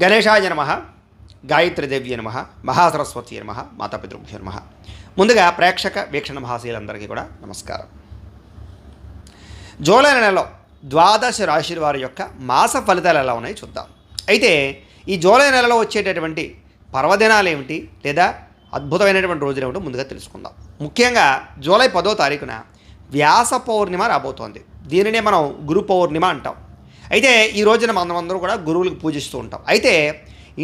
గణేశాయ నమ గాయత్రీదేవి నమ మహాసరస్వతి నమ మాతాపితృభ్యో నమ. ముందుగా ప్రేక్షక వీక్షణ మహాశీలందరికీ కూడా నమస్కారం. జూలై నెలలో ద్వాదశ రాశుల వారి యొక్క మాస ఫలితాలు ఎలా ఉన్నాయో చూద్దాం. అయితే ఈ జూలై నెలలో వచ్చేటటువంటి పర్వదినాలు ఏమిటి? లేదా అద్భుతమైనటువంటి రోజులు ఏమిటో ముందుగా తెలుసుకుందాం. ముఖ్యంగా జూలై పదో తారీఖున వ్యాస పౌర్ణిమ రాబోతోంది. దీనినే మనం గురు పౌర్ణిమ అంటాం. అయితే ఈ రోజున మనం అందరూ కూడా గురువులకు పూజిస్తూ ఉంటాం. అయితే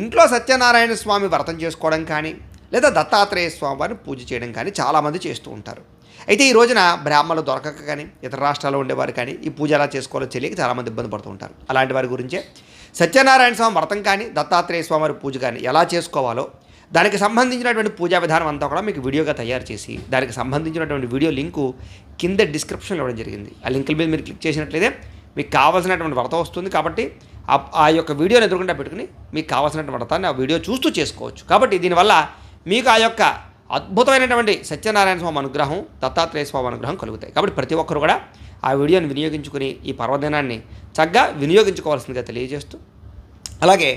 ఇంట్లో సత్యనారాయణ స్వామి వ్రతం చేసుకోవడం కానీ లేదా దత్తాత్రేయ స్వామి వారిని పూజ చేయడం కానీ చాలామంది చేస్తూ ఉంటారు. అయితే ఈ రోజున బ్రాహ్మణులు దొరకక కానీ ఇతర రాష్ట్రాల్లో ఉండేవారు కానీ ఈ పూజ ఎలా చేసుకోవాలో తెలియక చాలామంది ఇబ్బంది పడుతూ ఉంటారు. అలాంటి వారి గురించే. సత్యనారాయణ స్వామి వ్రతం కానీ దత్తాత్రేయ స్వామి వారి పూజ కానీ ఎలా చేసుకోవాలో దానికి సంబంధించినటువంటి పూజా విధానం అంతా కూడా మీకు వీడియోగా తయారు చేసి దానికి సంబంధించినటువంటి వీడియో లింకు కింద డిస్క్రిప్షన్లో ఇవ్వడం జరిగింది. ఆ లింకుల మీద మీరు క్లిక్ చేసినట్లయితే మీకు కావాల్సినటువంటి వ్రతం వస్తుంది కాబట్టి ఆ- యొక్క వీడియోని ఎదురుకుండా పెట్టుకుని మీకు కావాల్సినటువంటి వ్రతాన్ని ఆ వీడియో చూస్తూ చేసుకోవచ్చు. కాబట్టి దీనివల్ల మీకు ఆ యొక్క అద్భుతమైనటువంటి సత్యనారాయణ స్వామి అనుగ్రహం దత్తాత్రేయ స్వామి అనుగ్రహం కలుగుతాయి. కాబట్టి ప్రతి ఒక్కరు కూడా ఆ వీడియోని వినియోగించుకుని ఈ పర్వదినాన్ని చక్కగా వినియోగించుకోవాల్సిందిగా తెలియజేస్తూ అలాగే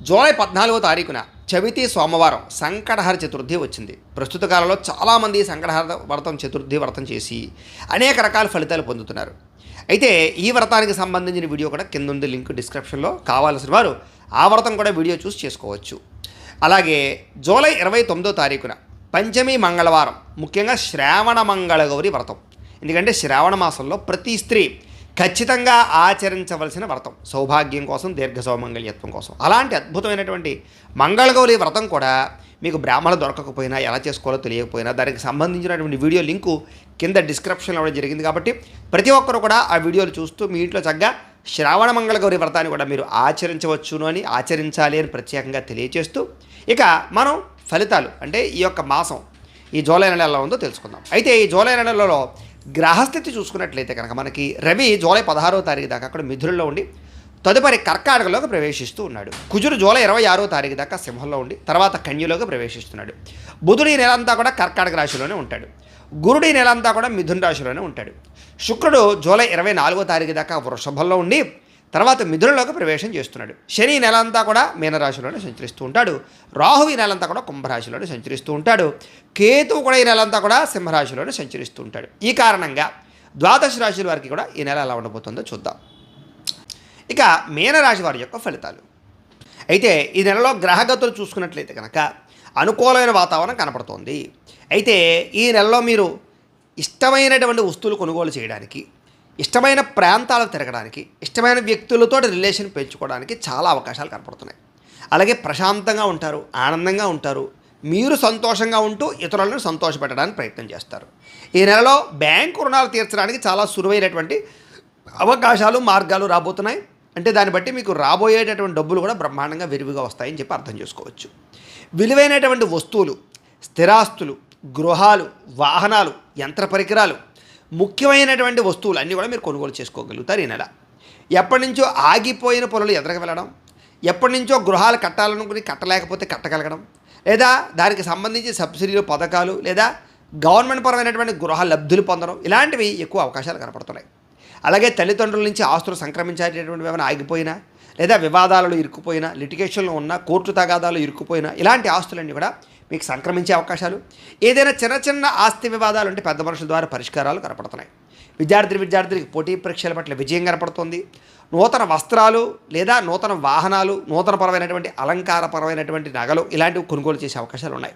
జూలై పద్నాలుగో తారీఖున చవితి సోమవారం సంకటహర చతుర్థి వచ్చింది. ప్రస్తుత కాలంలో చాలామంది సంకటహర వ్రతం చతుర్థి వ్రతం చేసి అనేక రకాల ఫలితాలు పొందుతున్నారు. అయితే ఈ వ్రతానికి సంబంధించిన వీడియో కూడా కింద ఉంది లింక్ డిస్క్రిప్షన్లో. కావాల్సిన వారు ఆ వ్రతం కూడా వీడియో చూసి చేసుకోవచ్చు. అలాగే జూలై ఇరవై తొమ్మిదో తారీఖున పంచమి మంగళవారం ముఖ్యంగా శ్రావణ మంగళ గౌరి వ్రతం. ఎందుకంటే శ్రావణ మాసంలో ప్రతి స్త్రీ ఖచ్చితంగా ఆచరించవలసిన వ్రతం. సౌభాగ్యం కోసం దీర్ఘ సౌమంగళ్యత్వం కోసం. అలాంటి అద్భుతమైనటువంటి మంగళగౌరి వ్రతం కూడా మీకు బ్రాహ్మణ దొరకకపోయినా ఎలా చేసుకోవాలో తెలియకపోయినా దానికి సంబంధించినటువంటి వీడియో లింకు కింద డిస్క్రిప్షన్లో ఇవ్వడం జరిగింది కాబట్టి ప్రతి ఒక్కరు కూడా ఆ వీడియోలు చూస్తూ మీ ఇంట్లో చక్కగా శ్రావణ మంగళగౌరి వ్రతాన్ని కూడా మీరు ఆచరించవచ్చును అని ఆచరించాలి అని ప్రత్యేకంగా తెలియజేస్తూ ఇక మనం ఫలితాలు అంటే ఈ యొక్క మాసం ఈ జూలై నెలలో ఉందో తెలుసుకుందాం. అయితే ఈ జూలై నెలలో గ్రహస్థితి చూసుకున్నట్లయితే కనుక మనకి రవి జూలై పదహారో తారీఖు దాకా అక్కడ మిథునంలో ఉండి తదుపరి కర్కాటకలోకి ప్రవేశిస్తూ ఉన్నాడు. కుజుడు జూలై ఇరవై ఆరో తారీఖు దాకా సింహంలో ఉండి తర్వాత కన్యలోకి ప్రవేశిస్తున్నాడు. బుధుడు ఈ నెల అంతా కూడా కర్కాటక రాశిలోనే ఉంటాడు. గురుడు ఈ నెల అంతా కూడా మిథున రాశిలోనే ఉంటాడు. శుక్రుడు జూలై ఇరవై నాలుగో తారీఖు దాకా వృషభంలో ఉండి తర్వాత మిథునలోకి ప్రవేశం చేస్తున్నాడు. శని నెల అంతా కూడా మీనరాశిలోనే సంచరిస్తూ ఉంటాడు. రాహువి ఈ నెలంతా కూడా కుంభరాశిలోనే సంచరిస్తూ ఉంటాడు. కేతువు కూడా ఈ నెలంతా కూడా సింహరాశిలోనే సంచరిస్తూ ఉంటాడు. ఈ కారణంగా ద్వాదశ రాశుల వారికి కూడా ఈ నెల ఎలా ఉండబోతుందో చూద్దాం. ఇక మీనరాశి వారి యొక్క ఫలితాలు. అయితే ఈ నెలలో గ్రహగతులు చూసుకున్నట్లయితే కనుక అనుకూలమైన వాతావరణం కనపడుతోంది. అయితే ఈ నెలలో మీరు ఇష్టమైనటువంటి వస్తువులు కొనుగోలు చేయడానికి ఇష్టమైన ప్రాంతాలకు తిరగడానికి ఇష్టమైన వ్యక్తులతో రిలేషన్ పెంచుకోవడానికి చాలా అవకాశాలు కనపడుతున్నాయి. అలాగే ప్రశాంతంగా ఉంటారు ఆనందంగా ఉంటారు మీరు సంతోషంగా ఉంటూ ఇతరులను సంతోషపెట్టడానికి ప్రయత్నం చేస్తారు. ఈ నెలలో బ్యాంకు రుణాలు తీర్చడానికి చాలా సులువైనటువంటి అవకాశాలు మార్గాలు రాబోతున్నాయి. అంటే దాన్ని బట్టి మీకు రాబోయేటటువంటి డబ్బులు కూడా బ్రహ్మాండంగా విరివిగా వస్తాయని చెప్పి అర్థం చేసుకోవచ్చు. విలువైనటువంటి వస్తువులు స్థిరాస్తులు గృహాలు వాహనాలు యంత్ర పరికరాలు ముఖ్యమైనటువంటి వస్తువులు అన్నీ కూడా మీరు కొనుగోలు చేసుకోగలుగుతారు ఈ నెల. ఎప్పటి నుంచో ఆగిపోయిన పనులు ఎదురుకు వెళ్ళడం ఎప్పటి నుంచో గృహాలు కట్టాలనుకుని కట్టలేకపోతే కట్టగలగడం లేదా దానికి సంబంధించి సబ్సిడీలు పథకాలు లేదా గవర్నమెంట్ పరమైనటువంటి గృహ లబ్ధులు పొందడం ఇలాంటివి ఎక్కువ అవకాశాలు కనపడుతున్నాయి. అలాగే తల్లిదండ్రుల నుంచి ఆస్తులు సంక్రమించేటటువంటి ఏమైనా ఆగిపోయినా లేదా వివాదాలలో ఇరుక్కుపోయినా లిటిగేషన్లో ఉన్న కోర్టు తగాదాలు ఇరుక్కుపోయినా ఇలాంటి ఆస్తులన్నీ కూడా మీకు సంక్రమించే అవకాశాలు. ఏదైనా చిన్న చిన్న ఆస్తి వివాదాలు ఉంటే పెద్ద మనుషుల ద్వారా పరిష్కారాలు కనపడుతున్నాయి. విద్యార్థి విద్యార్థులకి పోటీ పరీక్షల పట్ల విజయం కనపడుతుంది. నూతన వస్త్రాలు లేదా నూతన వాహనాలు నూతనపరమైనటువంటి అలంకారపరమైనటువంటి నగలు ఇలాంటివి కొనుగోలు చేసే అవకాశాలు ఉన్నాయి.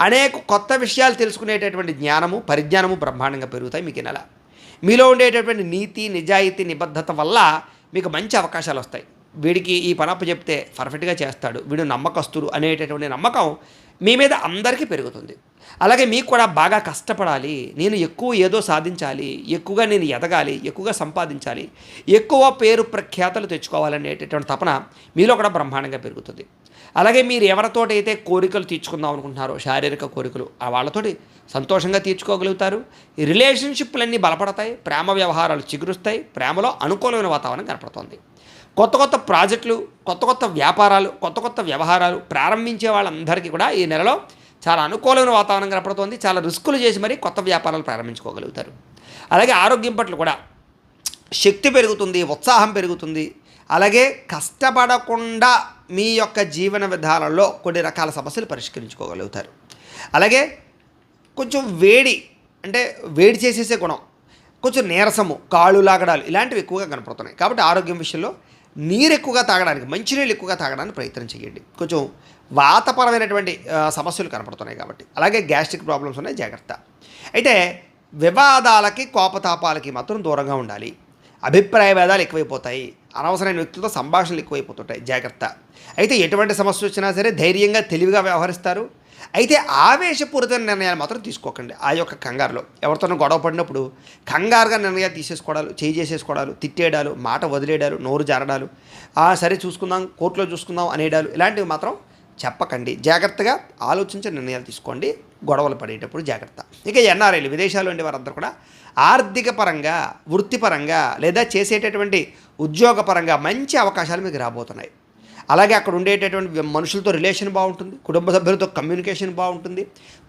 అనేక కొత్త విషయాలు తెలుసుకునేటటువంటి జ్ఞానము పరిజ్ఞానము బ్రహ్మాండంగా పెరుగుతాయి మీకు నెల. మీలో ఉండేటటువంటి నీతి నిజాయితీ నిబద్ధత వల్ల మీకు మంచి అవకాశాలు వస్తాయి. వీడికి ఈ పనప్ప చెప్తే పర్ఫెక్ట్గా చేస్తాడు. వీడు నమ్మకస్తుడు అనేటటువంటి నమ్మకం మీ మీద అందరికీ పెరుగుతుంది. అలాగే మీకు కూడా బాగా కష్టపడాలి. నేను ఎక్కువ ఏదో సాధించాలి. ఎక్కువగా నేను ఎదగాలి. ఎక్కువగా సంపాదించాలి. ఎక్కువ పేరు ప్రఖ్యాతలు తెచ్చుకోవాలనేటటువంటి తపన మీలో కూడా బ్రహ్మాండంగా పెరుగుతుంది. అలాగే మీరు ఎవరితోటైతే కోరికలు తీర్చుకుందాం అనుకుంటున్నారో శారీరక కోరికలు ఆ వాళ్ళతోటి సంతోషంగా తీర్చుకోగలుగుతారు. రిలేషన్షిప్లన్నీ బలపడతాయి. ప్రేమ వ్యవహారాలు చిగురుస్తాయి. ప్రేమలో అనుకూలమైన వాతావరణం కనపడుతుంది. కొత్త కొత్త ప్రాజెక్టులు కొత్త కొత్త వ్యాపారాలు కొత్త కొత్త వ్యవహారాలు ప్రారంభించే వాళ్ళందరికీ కూడా ఈ నెలలో చాలా అనుకూలమైన వాతావరణం కనపడుతోంది. చాలా రిస్కులు చేసి మరీ కొత్త వ్యాపారాలు ప్రారంభించుకోగలుగుతారు. అలాగే ఆరోగ్యం పట్ల కూడా శక్తి పెరుగుతుంది ఉత్సాహం పెరుగుతుంది. అలాగే కష్టపడకుండా మీ యొక్క జీవన విధానంలో కొన్ని రకాల సమస్యలు పరిష్కరించుకోగలుగుతారు. అలాగే కొంచెం వేడి అంటే వేడి చేసేసే గుణం కొంచెం నీరసము కాళ్ళు లాగడాలు ఇలాంటివి ఎక్కువగా కనపడుతున్నాయి. కాబట్టి ఆరోగ్యం విషయంలో నీరు ఎక్కువగా తాగడానికి మంచినీళ్ళు ఎక్కువగా తాగడానికి ప్రయత్నం చేయండి. కొంచెం వాతపరమైనటువంటి సమస్యలు కనపడుతున్నాయి కాబట్టి. అలాగే గ్యాస్ట్రిక్ ప్రాబ్లమ్స్ ఉన్నాయి జాగ్రత్త. అయితే వివాదాలకి కోపతాపాలకి మాత్రం దూరంగా ఉండాలి. అభిప్రాయ భేదాలు ఎక్కువైపోతాయి. అనవసరమైన వ్యక్తులతో సంభాషణలు ఎక్కువైపోతుంటాయి. జాగ్రత్త. అయితే ఎటువంటి సమస్య వచ్చినా సరే ధైర్యంగా తెలివిగా వ్యవహరిస్తారు. అయితే ఆవేశపూరిత నిర్ణయాలు మాత్రం తీసుకోకండి. ఆ యొక్క కంగారులో. ఎవరితోనో గొడవ పడినప్పుడు కంగారుగా నిర్ణయాలు తీసేసుకోవడాలు చేయి చేసేసుకోవడాలు తిట్టేయడాలు మాట వదిలేయడాలు నోరు జారడాలు "ఆ, సరే చూసుకుందాం కోర్టులో చూసుకుందాం అనేడాలు ఇలాంటివి మాత్రం చెప్పకండి. జాగ్రత్తగా ఆలోచించి నిర్ణయాలు తీసుకోండి. గొడవలు పడేటప్పుడు జాగ్రత్త. ఇక ఎన్ఆర్ఐలు విదేశాల్లో ఉండే వారందరూ కూడా ఆర్థిక పరంగా వృత్తిపరంగా లేదా చేసేటటువంటి ఉద్యోగపరంగా మంచి అవకాశాలు మీకు రాబోతున్నాయి. అలాగే అక్కడ ఉండేటటువంటి మనుషులతో రిలేషన్ బాగుంటుంది కుటుంబ సభ్యులతో కమ్యూనికేషన్ బాగుంటుంది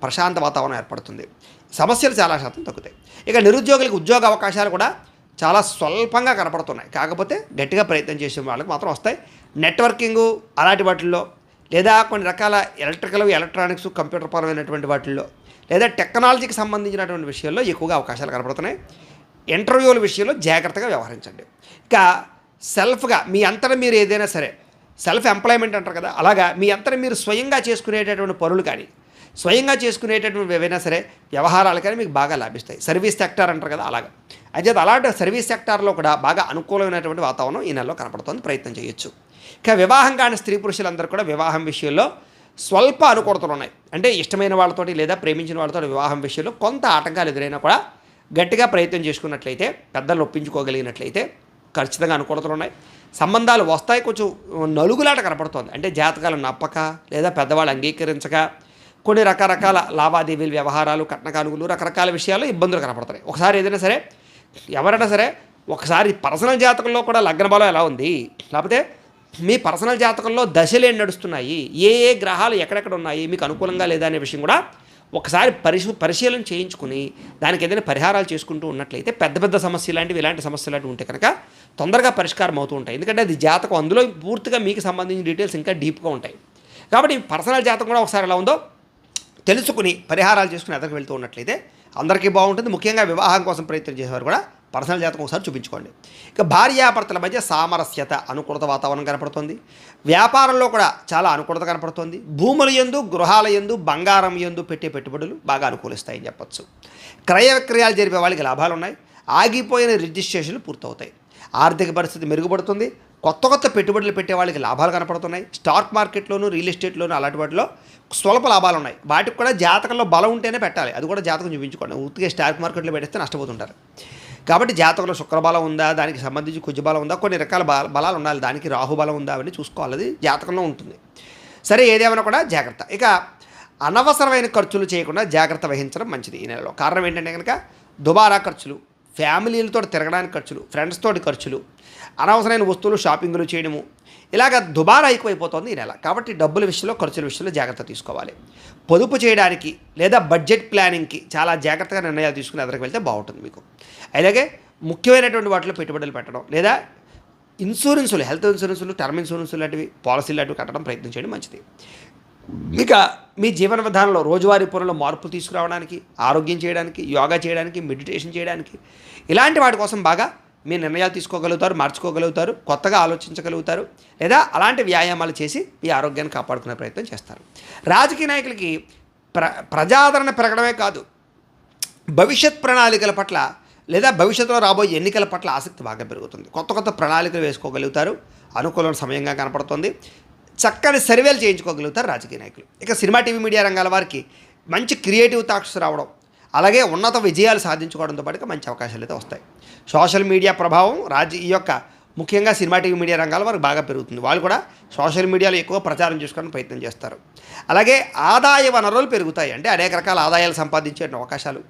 ప్రశాంత వాతావరణం ఏర్పడుతుంది. సమస్యలు చాలా శాతం తగ్గుతాయి. ఇక నిరుద్యోగులకు ఉద్యోగ అవకాశాలు కూడా చాలా స్వల్పంగా కనపడుతున్నాయి. కాకపోతే గట్టిగా ప్రయత్నం చేసే వాళ్ళకి మాత్రం వస్తాయి. నెట్వర్కింగు అలాంటి వాటిల్లో లేదా కొన్ని రకాల ఎలక్ట్రికల్ ఎలక్ట్రానిక్స్ కంప్యూటర్ పరమైనటువంటి వాటిల్లో లేదా టెక్నాలజీకి సంబంధించినటువంటి విషయాల్లో ఎక్కువగా అవకాశాలు కనపడుతున్నాయి. ఇంటర్వ్యూల విషయంలో జాగ్రత్తగా వ్యవహరించండి. ఇక సెల్ఫ్గా మీ అంతటా మీరు ఏదైనా సరే సెల్ఫ్ ఎంప్లాయ్మెంట్ అంటారు కదా అలాగా మీ అంతా మీరు స్వయంగా చేసుకునేటటువంటి పనులు కానీ స్వయంగా చేసుకునేటటువంటి ఏవైనా సరే వ్యవహారాలు కానీ మీకు బాగా లాభిస్తాయి. సర్వీస్ సెక్టార్ అంటారు కదా అలాగా. అయితే అలాంటి సర్వీస్ సెక్టార్లో కూడా బాగా అనుకూలమైనటువంటి వాతావరణం ఈ నెలలో కనపడుతుంది ప్రయత్నం చేయొచ్చు. ఇక వివాహం కాని స్త్రీ పురుషులందరూ కూడా వివాహం విషయంలో స్వల్ప అనుకూలతలు ఉన్నాయి. అంటే ఇష్టమైన వాళ్ళతోటి లేదా ప్రేమించిన వాళ్ళతో వివాహం విషయంలో కొంత ఆటంకాలు ఎదురైనా కూడా గట్టిగా ప్రయత్నం చేసుకున్నట్లయితే పెద్దలు ఒప్పించుకోగలిగినట్లయితే ఖచ్చితంగా అనుకూలతలు ఉన్నాయి. సంబంధాలు వస్తాయి కొంచెం నలుగులాట కనపడుతోంది. అంటే జాతకాలు నప్పక లేదా పెద్దవాళ్ళు అంగీకరించక కొన్ని రకరకాల లావాదేవీలు వ్యవహారాలు కట్నకాలుగులు రకరకాల విషయాలు ఇబ్బందులు కనపడతాయి. ఒకసారి ఏదైనా సరే ఎవరైనా సరే ఒకసారి పర్సనల్ జాతకంలో కూడా లగ్న బలం ఎలా ఉంది? లేకపోతే మీ పర్సనల్ జాతకంలో దశలు ఏం నడుస్తున్నాయి? ఏ ఏ గ్రహాలు ఎక్కడెక్కడ ఉన్నాయి? మీకు అనుకూలంగా లేదా అనే విషయం కూడా ఒకసారి పరిశీ పరిశీలన చేయించుకుని దానికి ఏదైనా పరిహారాలు చేసుకుంటూ ఉన్నట్లయితే పెద్ద పెద్ద సమస్యలు లాంటివి ఇలాంటి సమస్యలు లాంటివి ఉంటే కనుక తొందరగా పరిష్కారం అవుతూ ఉంటాయి. ఎందుకంటే అది జాతకం అందులో పూర్తిగా మీకు సంబంధించిన డీటెయిల్స్ ఇంకా డీప్గా ఉంటాయి. కాబట్టి పర్సనల్ జాతకం కూడా ఒకసారి ఎలా ఉందో తెలుసుకుని పరిహారాలు చేసుకుని ఎదరికి వెళ్తూ ఉన్నట్లయితే అందరికీ బాగుంటుంది. ముఖ్యంగా వివాహం కోసం ప్రయత్నం చేసేవారు కూడా పర్సనల్ జాతకం ఒకసారి చూపించుకోండి. ఇక భార్యాభర్తల మధ్య సామరస్యత అనుకూలత వాతావరణం కనపడుతుంది. వ్యాపారంలో కూడా చాలా అనుకూలత కనపడుతుంది. భూముల యందు గృహాల యందు బంగారం ఎందు పెట్టే పెట్టుబడులు బాగా అనుకూలిస్తాయని చెప్పచ్చు. క్రయ విక్రయాలు జరిపే వాళ్ళకి లాభాలు ఉన్నాయి. ఆగిపోయిన రిజిస్ట్రేషన్లు పూర్తవుతాయి. ఆర్థిక పరిస్థితి మెరుగుపడుతుంది. కొత్త కొత్త పెట్టుబడులు పెట్టే వాళ్ళకి లాభాలు కనపడుతున్నాయి. స్టాక్ మార్కెట్లోను రియల్ ఎస్టేట్లోను అలాంటి వాటిలో స్వల్ప లాభాలు ఉన్నాయి. వాటికి కూడా జాతకంలో బలం ఉంటేనే పెట్టాలి. అది కూడా జాతకం చూపించుకోండి. ఉత్తిగా స్టాక్ మార్కెట్లో పెడితే నష్టపోతుంటారు. కాబట్టి జాతకంలో శుక్రబలం ఉందా? దానికి సంబంధించి కుజబలం ఉందా? కొన్ని రకాల బలాలు ఉండాలి. దానికి రాహు బలం ఉందా? అవన్నీ చూసుకోవాలి. అది జాతకంలో ఉంటుంది. సరే ఏదేమైనా కూడా జాగ్రత్త. ఇక అనవసరమైన ఖర్చులు చేయకుండా జాగ్రత్త వహించడం మంచిది ఈ నెలలో. కారణం ఏంటంటే కనుక దుబారా ఖర్చులు ఫ్యామిలీలతో తిరగడానికి ఖర్చులు ఫ్రెండ్స్ తోటి ఖర్చులు అనవసరమైన వస్తువులు షాపింగ్లు చేయడము. ఇలాగ దుబారా ఎక్కువైపోతుంది ఈ నెల. కాబట్టి డబ్బుల విషయంలో ఖర్చుల విషయంలో జాగ్రత్త తీసుకోవాలి. పొదుపు చేయడానికి లేదా బడ్జెట్ ప్లానింగ్కి చాలా జాగ్రత్తగా నిర్ణయాలు తీసుకుని ఎదురుకు వెళ్తే బాగుంటుంది మీకు. అలాగే ముఖ్యమైనటువంటి వాటిలో పెట్టుబడులు పెట్టడం లేదా ఇన్సూరెన్సులు హెల్త్ ఇన్సూరెన్సులు టర్మ్ ఇన్సూరెన్సులు లాంటివి పాలసీలు లాంటివి కట్టడం ప్రయత్నం చేయడం మంచిది. ఇక మీ జీవన విధానంలో రోజువారీ పనుల్లో మార్పులు తీసుకురావడానికి ఆరోగ్యం చేయడానికి యోగా చేయడానికి మెడిటేషన్ చేయడానికి ఇలాంటి వాటి కోసం బాగా మీ నిర్ణయాలు తీసుకోగలుగుతారు మార్చుకోగలుగుతారు కొత్తగా ఆలోచించగలుగుతారు లేదా అలాంటి వ్యాయామాలు చేసి మీ ఆరోగ్యాన్ని కాపాడుకునే ప్రయత్నం చేస్తారు. రాజకీయ నాయకులకి ప్ర ప్రజాదరణ పెరగడమే కాదు భవిష్యత్ ప్రణాళికల పట్ల లేదా భవిష్యత్తులో రాబోయే ఎన్నికల పట్ల ఆసక్తి బాగా పెరుగుతుంది. కొత్త కొత్త ప్రణాళికలు వేసుకోగలుగుతారు అనుకూలమైన సమయంగా కనపడుతుంది చక్కని సర్వేలు చేయించుకోగలుగుతారు రాజకీయ నాయకులు. ఇక సినిమా టీవీ మీడియా రంగాల వారికి మంచి క్రియేటివ్ థాట్స్ రావడం అలాగే ఉన్నత విజయాలు సాధించుకోవడంతో పాటుగా మంచి అవకాశాలు అయితే వస్తాయి. సోషల్ మీడియా ప్రభావం రాజ ఈ యొక్క ముఖ్యంగా సినిమాటిక్ మీడియా రంగాల వారికి బాగా పెరుగుతుంది. వాళ్ళు కూడా సోషల్ మీడియాలో ఎక్కువ ప్రచారం చేసుకోవడానికి ప్రయత్నం చేస్తారు. అలాగే ఆదాయ వనరులు పెరుగుతాయి. అంటే అనేక రకాల ఆదాయాలు సంపాదించే అవకాశాలు.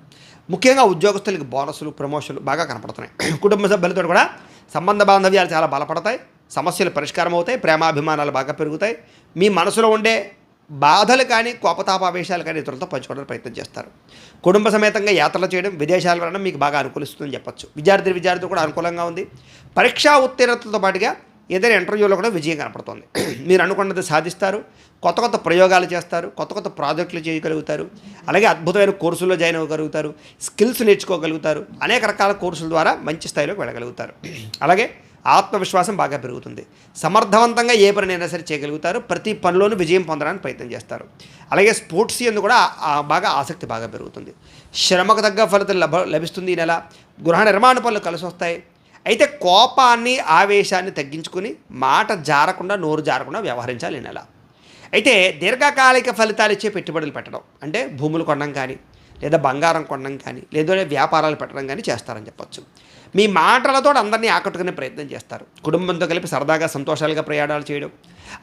ముఖ్యంగా ఉద్యోగస్తులకి బోనసులు ప్రమోషన్లు బాగా కనపడుతున్నాయి. కుటుంబ సభ్యులతో కూడా సంబంధ బాంధవ్యాలు చాలా బలపడతాయి. సమస్యలు పరిష్కారం అవుతాయి ప్రేమాభిమానాలు బాగా పెరుగుతాయి. మీ మనసులో ఉండే బాధలు కానీ కోపతాపావేశాలు కానీ ఇతరులతో పంచుకోవడానికి ప్రయత్నం చేస్తారు. కుటుంబ సమేతంగా యాత్రలు చేయడం విదేశాలు వెళ్ళడం మీకు బాగా అనుకూలిస్తుందని చెప్పొచ్చు. విద్యార్థి విద్యార్థులు కూడా అనుకూలంగా ఉంది. పరీక్షా ఉత్తీర్ణతలతో పాటుగా ఏదైనా ఇంటర్వ్యూలో కూడా విజయం కనపడుతుంది. మీరు అనుకున్నది సాధిస్తారు. కొత్త కొత్త ప్రయోగాలు చేస్తారు. కొత్త కొత్త ప్రాజెక్టులు చేయగలుగుతారు. అలాగే అద్భుతమైన కోర్సుల్లో జాయిన్ అవ్వగలుగుతారు. స్కిల్స్ నేర్చుకోగలుగుతారు. అనేక రకాల కోర్సుల ద్వారా మంచి స్థాయిలోకి వెళ్ళగలుగుతారు. అలాగే ఆత్మవిశ్వాసం బాగా పెరుగుతుంది. సమర్థవంతంగా ఏ పనినైనా సరే చేయగలుగుతారు. ప్రతి పనిలోనూ విజయం పొందడానికి ప్రయత్నం చేస్తారు. అలాగే స్పోర్ట్స్ ఎందు కూడా బాగా ఆసక్తి బాగా పెరుగుతుంది. శ్రమకు తగ్గ ఫలితం లభ లభిస్తుంది ఈ నెల. గృహ నిర్మాణ పనులు కలిసి వస్తాయి అయితే కోపాన్ని ఆవేశాన్ని తగ్గించుకుని మాట జారకుండా నోరు జారకుండా వ్యవహరించాలి ఈ నెల. అయితే దీర్ఘకాలిక ఫలితాలు ఇచ్చే పెట్టుబడులు పెట్టడం. అంటే భూములు కొనడం కానీ లేదా బంగారం కొనడం కానీ లేదా వ్యాపారాలు పెట్టడం కానీ చేస్తారని చెప్పొచ్చు. మీ మాటలతో అందరినీ ఆకట్టుకునే ప్రయత్నం చేస్తారు. కుటుంబంతో కలిపి సరదాగా సంతోషాలుగా ప్రయాణాలు చేయడం.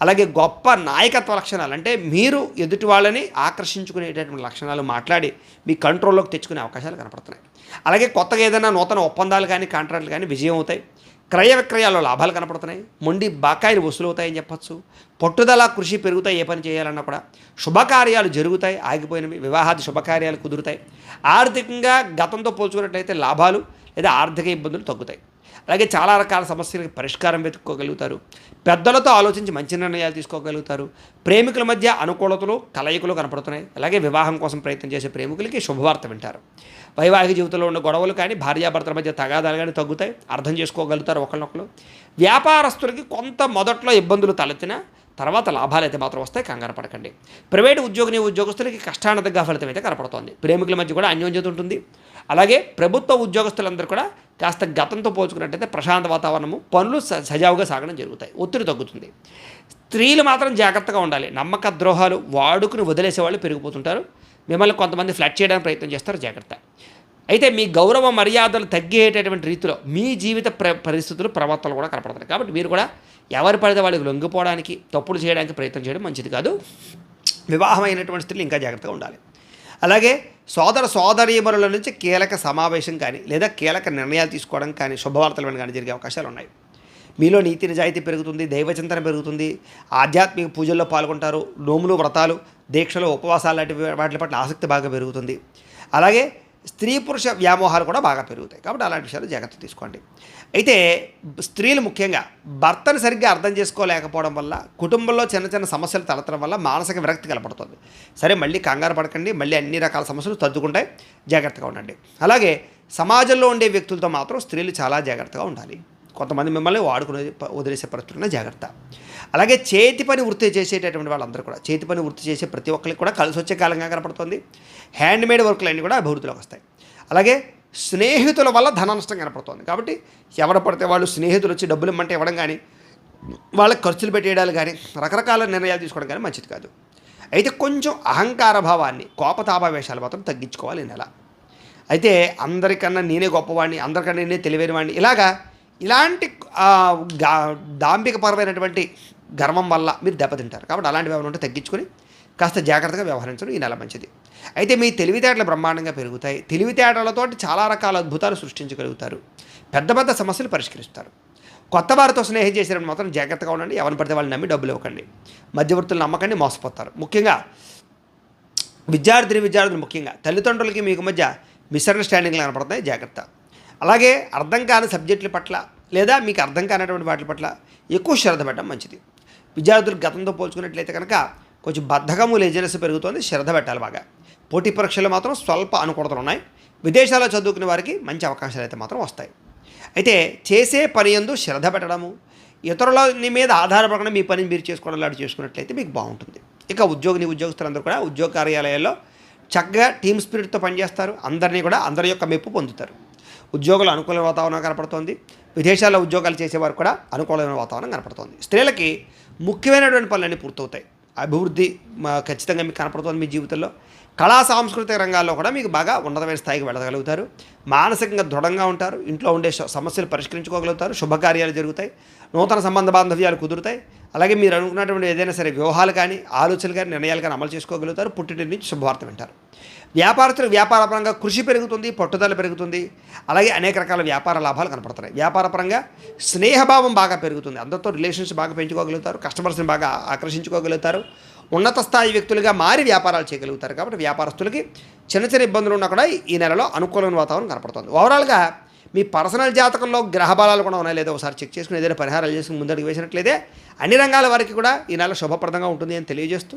అలాగే గొప్ప నాయకత్వ లక్షణాలు అంటే మీరు ఎదుటి వాళ్ళని ఆకర్షించుకునేటటువంటి లక్షణాలు మాట్లాడి మీ కంట్రోల్లోకి తెచ్చుకునే అవకాశాలు కనపడుతున్నాయి. అలాగే కొత్తగా ఏదైనా నూతన ఒప్పందాలు కానీ కాంట్రాక్టులు కానీ విజయం అవుతాయి. క్రయ విక్రయాల్లో లాభాలు కనపడుతున్నాయి. మొండి బకాయిలు వసూలు అవుతాయని చెప్పచ్చు. పట్టుదల కృషి పెరుగుతాయి ఏ పని చేయాలన్నా కూడా. శుభకార్యాలు జరుగుతాయి ఆగిపోయినవి. వివాహాది శుభకార్యాలు కుదురుతాయి. ఆర్థికంగా గతంతో పోల్చుకున్నట్లయితే లాభాలు లేదా ఆర్థిక ఇబ్బందులు తగ్గుతాయి. అలాగే చాలా రకాల సమస్యలకు పరిష్కారం వెతుక్కోగలుగుతారు. పెద్దలతో ఆలోచించి మంచి నిర్ణయాలు తీసుకోగలుగుతారు. ప్రేమికుల మధ్య అనుకూలతలు కలయికలు కనపడుతున్నాయి. అలాగే వివాహం కోసం ప్రయత్నం చేసే ప్రేమికులకి శుభవార్త వింటారు. వైవాహిక జీవితంలో ఉన్న గొడవలు కానీ భార్యాభర్తల మధ్య తగాదాలు కానీ తగ్గుతాయి. అర్థం చేసుకోగలుగుతారు ఒకరినొకరు వ్యాపారస్తులకి కొంత మొదట్లో ఇబ్బందులు తలెత్తినా తర్వాత లాభాలు అయితే మాత్రం వస్తాయి. కంగారు పడకండి. ప్రైవేటు ఉద్యోగిని ఉద్యోగస్తులకి కష్టానతగా ఫలితం అయితే కనపడుతోంది. ప్రేమికుల మధ్య కూడా అన్యోన్యత ఉంటుంది. అలాగే ప్రభుత్వ ఉద్యోగస్తులందరూ కూడా కాస్త గతంతో పోల్చుకున్నట్టయితే ప్రశాంత వాతావరణము పనులు స- సజావుగా సాగడం జరుగుతాయి. ఒత్తిడి తగ్గుతుంది. స్త్రీలు మాత్రం జాగ్రత్తగా ఉండాలి. నమ్మక ద్రోహాలు వాడుకుని వదిలేసే వాళ్ళు పెరిగిపోతుంటారు. మిమ్మల్ని కొంతమంది ఫ్లట్ చేయడానికి ప్రయత్నం చేస్తారు. జాగ్రత్త. అయితే మీ గౌరవ మర్యాదలు తగ్గేటటువంటి రీతిలో మీ జీవిత ప్ర పరిస్థితులు ప్రవర్తనలు కూడా కనపడతాయి. కాబట్టి మీరు కూడా ఎవరి పడితే వాళ్ళకి లొంగిపోవడానికి తప్పులు చేయడానికి ప్రయత్నం చేయడం మంచిది కాదు. వివాహమైనటువంటి స్త్రీలు ఇంకా జాగ్రత్తగా ఉండాలి. అలాగే సోదర సోదరీమరుల నుంచి కీలక సమావేశం కానీ లేదా కీలక నిర్ణయాలు తీసుకోవడం కానీ శుభవార్తలు వినడం కానీ జరిగే అవకాశాలు ఉన్నాయి. మీలో నీతి నిజాయితీ పెరుగుతుంది దైవచింతన పెరుగుతుంది ఆధ్యాత్మిక పూజల్లో పాల్గొంటారు నోములు వ్రతాలు దీక్షలు ఉపవాసాలు లాంటి వాటి పట్ల ఆసక్తి బాగా పెరుగుతుంది. అలాగే స్త్రీ పురుష వ్యామోహాలు కూడా బాగా పెరుగుతాయి. కాబట్టి అలాంటి విషయాలు జాగ్రత్త తీసుకోండి. అయితే స్త్రీలు ముఖ్యంగా భర్తను సరిగ్గా అర్థం చేసుకోలేకపోవడం వల్ల కుటుంబంలో చిన్న చిన్న సమస్యలు తలెత్తడం వల్ల మానసిక విరక్తి కలపడుతుంది సరే మళ్ళీ కంగారు పడకండి. మళ్ళీ అన్ని రకాల సమస్యలు తద్దుకుంటాయి. జాగ్రత్తగా ఉండండి. అలాగే సమాజంలో ఉండే వ్యక్తులతో మాత్రం స్త్రీలు చాలా జాగ్రత్తగా ఉండాలి. కొంతమంది మిమ్మల్ని వాడుకునే వదిలేసే పరిస్థితుల్లో జాగ్రత్త. అలాగే చేతి పని వృత్తి చేసేటటువంటి వాళ్ళందరూ కూడా చేతి పని వృత్తి చేసే ప్రతి ఒక్కరికి కూడా కలిసి వచ్చే కాలంగా కనపడుతుంది. హ్యాండ్ మేడ్ కూడా అభివృద్ధిలోకి వస్తాయి. అలాగే స్నేహితుల వల్ల ధన నష్టం కనపడుతుంది. కాబట్టి ఎవరు పడితే వాళ్ళు స్నేహితులు వచ్చి డబ్బులు ఇమ్మంటే ఇవ్వడం కానీ వాళ్ళకి ఖర్చులు పెట్టేయడాలు కానీ రకరకాల నిర్ణయాలు తీసుకోవడం కానీ మంచిది కాదు. అయితే కొంచెం అహంకార భావాన్ని కోపతాపావేశాలు మాత్రం తగ్గించుకోవాలి నెల. అయితే అందరికన్నా నేనే గొప్పవాడిని అందరికన్నా నేనే తెలివైన వాడిని ఇలాగా ఇలాంటి దాంభికపరమైనటువంటి గర్వం వల్ల మీరు దెబ్బతింటారు. కాబట్టి అలాంటివి వ్యవహారం ఉంటే తగ్గించుకొని కాస్త జాగ్రత్తగా వ్యవహరించడం ఈ నెల మంచిది. అయితే మీ తెలివితేటలు బ్రహ్మాండంగా పెరుగుతాయి. తెలివితేటలతోటి చాలా రకాల అద్భుతాలు సృష్టించగలుగుతారు. పెద్ద పెద్ద సమస్యలు పరిష్కరిస్తారు. కొత్త వారితో స్నేహం చేసినప్పుడు మాత్రం జాగ్రత్తగా ఉండండి. ఎవరిని పడితే వాళ్ళని నమ్మి డబ్బులు ఇవ్వకండి. మధ్యవర్తులు నమ్మకండి మోసపోతారు. ముఖ్యంగా విద్యార్థిని విద్యార్థులు ముఖ్యంగా తల్లిదండ్రులకి మీకు మధ్య మిస్అండర్స్టాండింగ్లు కనపడతాయి జాగ్రత్త. అలాగే అర్థం కాని సబ్జెక్టుల పట్ల లేదా మీకు అర్థం కానటువంటి వాటి పట్ల ఎక్కువ శ్రద్ధ పెట్టడం మంచిది. విద్యార్థులు గతంతో పోల్చుకున్నట్లయితే కనుక కొంచెం బద్ధకము లేజినెస్ పెరుగుతోంది శ్రద్ధ పెట్టాలి బాగా. పోటీ పరీక్షలు మాత్రం స్వల్ప అనుకూలతలు ఉన్నాయి. విదేశాల్లో చదువుకునే వారికి మంచి అవకాశాలు అయితే మాత్రం వస్తాయి. అయితే చేసే పని ఎందు శ్రద్ధ పెట్టడము ఇతరుల మీద ఆధారపడకుండా మీ పని మీరు చేసుకోవడం లాంటి చేసుకున్నట్లయితే మీకు బాగుంటుంది. ఇక ఉద్యోగిని ఉద్యోగస్తులందరూ కూడా ఉద్యోగ కార్యాలయాల్లో చక్కగా టీమ్ స్పిరిట్తో పనిచేస్తారు. అందరినీ కూడా అందరి యొక్క మెప్పు పొందుతారు. ఉద్యోగుల అనుకూల వాతావరణం కనపడుతోంది. విదేశాల్లో ఉద్యోగాలు చేసేవారు కూడా అనుకూలమైన వాతావరణం కనపడుతోంది. స్త్రీలకి ముఖ్యమైనటువంటి పనులన్నీ పూర్తవుతాయి. అభివృద్ధి ఖచ్చితంగా మీకు కనపడుతుంది మీ జీవితంలో. కళా సాంస్కృతిక రంగాల్లో కూడా మీకు బాగా ఉన్నతమైన స్థాయికి వెళ్ళగలుగుతారు. మానసికంగా దృఢంగా ఉంటారు. ఇంట్లో ఉండే సమస్యలు పరిష్కరించుకోగలుగుతారు. శుభకార్యాలు జరుగుతాయి. నూతన సంబంధ బాంధవ్యాలు కుదురుతాయి. అలాగే మీరు అనుకున్నటువంటి ఏదైనా సరే వ్యూహాలు కానీ ఆలోచనలు కానీ నిర్ణయాలు కానీ అమలు చేసుకోగలుగుతారు. పుట్టింటి నుంచి శుభవార్త వింటారు. వ్యాపారస్తులు వ్యాపారపరంగా కృషి పెరుగుతుంది పట్టుదల పెరుగుతుంది. అలాగే అనేక రకాల వ్యాపార లాభాలు కనపడుతున్నాయి. వ్యాపారపరంగా స్నేహభావం బాగా పెరుగుతుంది. అందరితో రిలేషన్స్ బాగా పెంచుకోగలుగుతారు కస్టమర్స్ని బాగా ఆకర్షించుకోగలుగుతారు. ఉన్నత స్థాయి వ్యక్తులుగా మారి వ్యాపారాలు చేయగలుగుతారు కాబట్టి వ్యాపారస్తులకి చిన్న చిన్న ఇబ్బందులు ఉన్నా కూడా ఈ నెలలో అనుకూలమైన వాతావరణం కనపడుతుంది. ఓవరాల్గా మీ పర్సనల్ జాతకంలో గ్రహ బలాలు కూడా ఉన్నాయి లేదో ఒకసారి చెక్ చేసుకుని ఏదైనా పరిహారాలు చేసుకుని ముందడుగు వేసినట్లయితే అన్ని రంగాల వారికి కూడా ఈ నెల శుభప్రదంగా ఉంటుంది అని తెలియజేస్తూ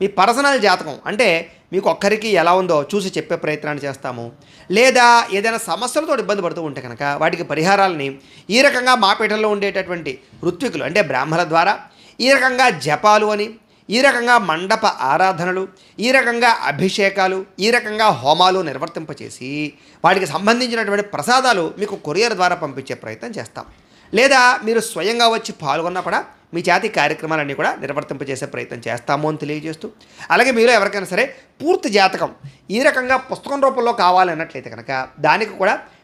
మీ పర్సనల్ జాతకం. అంటే మీకు ఒక్కరికి ఎలా ఉందో చూసి చెప్పే ప్రయత్నాన్ని చేస్తాము. లేదా ఏదైనా సమస్యలతో ఇబ్బంది పడుతూ ఉంటే కనుక వాటికి పరిహారాలని ఈ రకంగా మా పీఠంలో ఉండేటటువంటి ఋత్వికులు అంటే బ్రాహ్మణుల ద్వారా ఈ రకంగా జపాలు అని ఈ రకంగా మండప ఆరాధనలు ఈ రకంగా అభిషేకాలు ఈ రకంగా హోమాలు నిర్వర్తింపచేసి వాటికి సంబంధించినటువంటి ప్రసాదాలు మీకు కొరియర్ ద్వారా పంపించే ప్రయత్నం చేస్తాం. లేదా మీరు స్వయంగా వచ్చి పాల్గొన్నా కూడా మీ జాతి కార్యక్రమాలన్నీ కూడా నిర్వర్తింపజేసే ప్రయత్నం చేస్తాము అని తెలియజేస్తూ అలాగే మీరు ఎవరికైనా సరే పూర్తి జాతకం ఈ రకంగా పుస్తకం రూపంలో కావాలన్నట్లయితే కనుక దానికి కూడా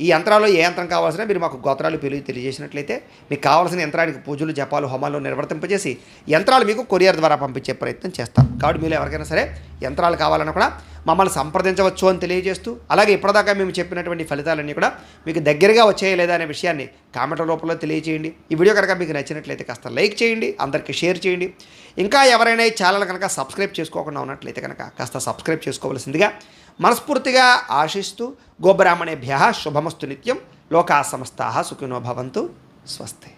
ఈ యంత్రాల్లో ఏ యంత్రం కావాల్సినా మీరు మాకు గోత్రాలు పిలుగు తెలియజేసినట్లయితే మీకు కావాల్సిన యంత్రానికి పూజలు జపాలు హోమాలు నిర్వర్తింపజేసి యంత్రాలు మీకు కొరియర్ ద్వారా పంపించే ప్రయత్నం చేస్తాం. కాబట్టి మీరు ఎవరికైనా సరే యంత్రాలు కావాలన్నా కూడా మమ్మల్ని సంప్రదించవచ్చు అని తెలియజేస్తూ అలాగే ఇప్పటిదాకా మేము చెప్పినటువంటి ఫలితాలన్నీ కూడా మీకు దగ్గరగా వచ్చాయా లేదా అనే విషయాన్ని కామెంట్ రూపంలో తెలియజేయండి ఈ వీడియో కనుక మీకు నచ్చినట్లయితే కాస్త లైక్ చేయండి అందరికీ షేర్ చేయండి. ఇంకా ఎవరైనా ఈ ఛానల్ కనుక సబ్స్క్రైబ్ చేసుకోకుండా ఉన్నట్లయితే కనుక కాస్త సబ్స్క్రైబ్ చేసుకోవాల్సిందిగా మనస్ఫూర్తిగా ఆశిస్తూ గోబ్రాహ్మణేభ్య శుభమస్తు నిత్యం లోకా సమస్తా సుఖినో భవంతు స్వస్తి.